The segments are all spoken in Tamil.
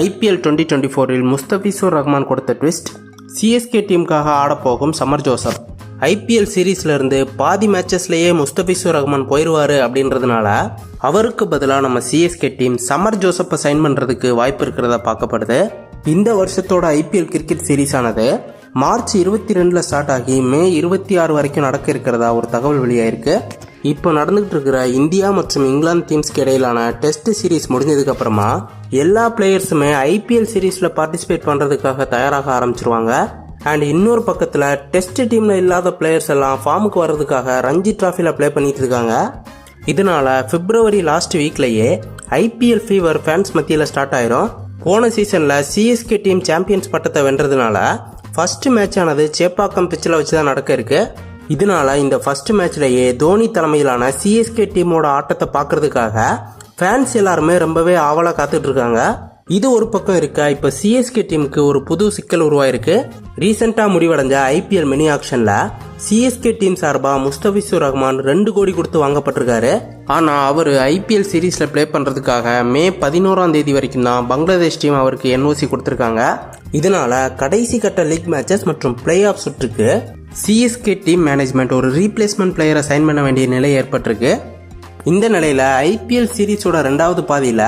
ஐபிஎல் டுவெண்ட்டி டுவெண்ட்டி ஃபோரில் முஸ்தபிசூர் ரஹ்மான் கொடுத்த ட்விஸ்ட் சிஎஸ்கே டீமுக்காக ஆடப்போகும் சமர் ஜோசப். ஐபிஎல் சீரீஸ்லேருந்து பாதி மேட்சஸ்லேயே முஸ்தபிசூர் ரஹ்மான் போயிடுவாரு அப்படின்றதுனால அவருக்கு பதிலாக நம்ம சிஎஸ்கே டீம் சமர் ஜோசப்பை சைன் பண்ணுறதுக்கு வாய்ப்பு இருக்கிறதா பார்க்கப்படுது. இந்த வருஷத்தோட ஐபிஎல் கிரிக்கெட் சீரீஸானது மார்ச் இருபத்தி ரெண்டில் ஸ்டார்ட் ஆகி மே இருபத்தி ஆறு வரைக்கும் நடக்க இருக்கிறதா ஒரு தகவல் வெளியாயிருக்கு. இப்போ நடந்துகிட்டு இருக்கிற இந்தியா மற்றும் இங்கிலாந்து டீம்ஸ்க்கு இடையிலான டெஸ்ட் சீரீஸ் முடிஞ்சதுக்கு அப்புறமா எல்லா பிளேயர்ஸுமே ஐபிஎல் சீரீஸில் பார்ட்டிசிபேட் பண்ணுறதுக்காக தயாராக ஆரம்பிச்சிருவாங்க. அண்ட் இன்னொரு பக்கத்தில் டெஸ்ட் டீமில் இல்லாத பிளேயர்ஸ் எல்லாம் ஃபார்முக்கு வர்றதுக்காக ரஞ்சி ட்ராஃபியில் ப்ளே பண்ணிட்டு இருக்காங்க. இதனால பிப்ரவரி லாஸ்ட் வீக்லேயே ஐபிஎல் ஃபீவர் ஃபேன்ஸ் மத்தியில் ஸ்டார்ட் ஆயிரும். போன சீசனில் சிஎஸ்கே டீம் சாம்பியன்ஸ் பட்டத்தை வென்றதுனால ஃபர்ஸ்ட் மேட்ச் ஆனது சேப்பாக்கம் பிச்சில் வச்சு தான் நடக்க இருக்கு. இதனால இந்த ஃபர்ஸ்ட் மேட்ச்லயே தோனி தலைமையிலான சிஎஸ்கே டீமோட ஆட்டத்தை பார்க்கறதுக்காக ஃபேன்ஸ் எல்லாருமே ரொம்பவே ஆவலாக காத்துட்டு இருக்காங்க இது ஒரு பக்கம் இருக்க இப்போ சிஎஸ்கே டீமுக்கு ஒரு புது சிக்கல் உருவாயிருக்கு. ரீசெண்டாக முடிவடைஞ்ச ஐபிஎல் மினி ஆக்ஷன்ல சிஎஸ்கே டீம் சார்பா முஸ்தபிசூர் ரஹ்மான் ரெண்டு கோடி கொடுத்து வாங்கப்பட்டிருக்காரு. ஆனா அவர் ஐபிஎல் சீரீஸ்ல ப்ளே பண்றதுக்காக மே பதினோராம் தேதி வரைக்கும் தான் பங்களாதேஷ் டீம் அவருக்கு என்ஓசி கொடுத்திருக்காங்க. இதனால கடைசி கட்ட லீக் மேட்சஸ் மற்றும் பிளே ஆஃப் சுற்றுக்கு சிஎஸ்கே டீம் மேனேஜ்மெண்ட் ஒரு ரீப்ளேஸ்மெண்ட் பிளேயரை சைன் பண்ண வேண்டிய நிலை ஏற்பட்டிருக்கு. இந்த நிலையில் ஐபிஎல் சீரீஸோட ரெண்டாவது பாதியில்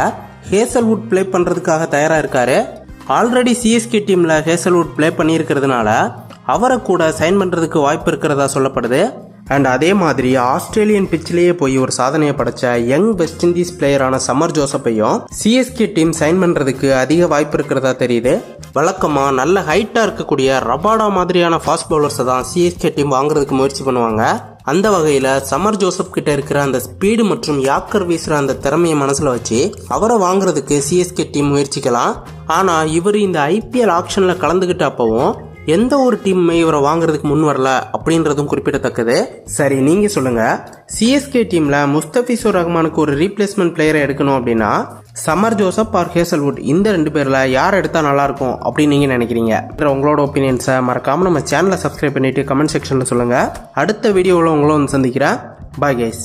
ஹேசல்வுட் ப்ளே பண்ணுறதுக்காக தயாராக இருக்காரு. ஆல்ரெடி சிஎஸ்கே டீமில் ஹேசல்வுட் ப்ளே பண்ணியிருக்கிறதுனால அவரை கூட சைன் பண்ணுறதுக்கு வாய்ப்பு இருக்கிறதா சொல்லப்படுது. அண்ட் அதே மாதிரி ஆஸ்திரேலியன் பிச்சிலேயே போய் ஒரு சாதனையை படைச்ச யங் வெஸ்ட் இண்டீஸ் பிளேயரான சமர் ஜோசப்பையும் சிஎஸ்கே டீம் சைன் பண்ணுறதுக்கு அதிக வாய்ப்பு இருக்கிறதா தெரியுது? வழக்கமாக நல்ல ஹைட்டாக இருக்கக்கூடிய ரபாடா மாதிரியான ஃபாஸ்ட் பவுலர்ஸை தான் சிஎஸ்கே டீம் வாங்குறதுக்கு முயற்சி பண்ணுவாங்க. அந்த வகையில் சமர் ஜோசப் கிட்ட இருக்கிற அந்த ஸ்பீடு மற்றும் யாக்கர் வீசுகிற அந்த திறமையை மனசில் வச்சு அவரை வாங்குறதுக்கு சிஎஸ்கே டீம் முயற்சிக்கலாம். ஆனால் இவர் இந்த ஐபிஎல் ஆக்ஷனில் கலந்துக்கிட்ட அப்பவும் எந்த ஒரு டீமுமே இவரை வாங்குறதுக்கு முன் வரல அப்படின்றதும் குறிப்பிடத்தக்கது. சரி நீங்கள் சொல்லுங்கள் சிஎஸ்கே டீமில் முஸ்தபிசூர் ரஹ்மானுக்கு ஒரு ரீப்ளேஸ்மெண்ட் பிளேயரை எடுக்கணும் அப்படின்னா சமர் ஜோசப் ஆர் ஹேசல்வுட் இந்த ரெண்டு பேரில் யார் எடுத்தால் நல்லாயிருக்கும் அப்படின்னு நீங்கள் நினைக்கிறீங்க? உங்களோட ஒப்பீனியன்ஸை மறக்காமல் நம்ம சேனலை சப்ஸ்கிரைப் பண்ணிவிட்டு கமெண்ட் செக்ஷனில் சொல்லுங்கள் அடுத்த வீடியோவில் உங்களும் வந்து சந்திக்கிறேன். Bye guys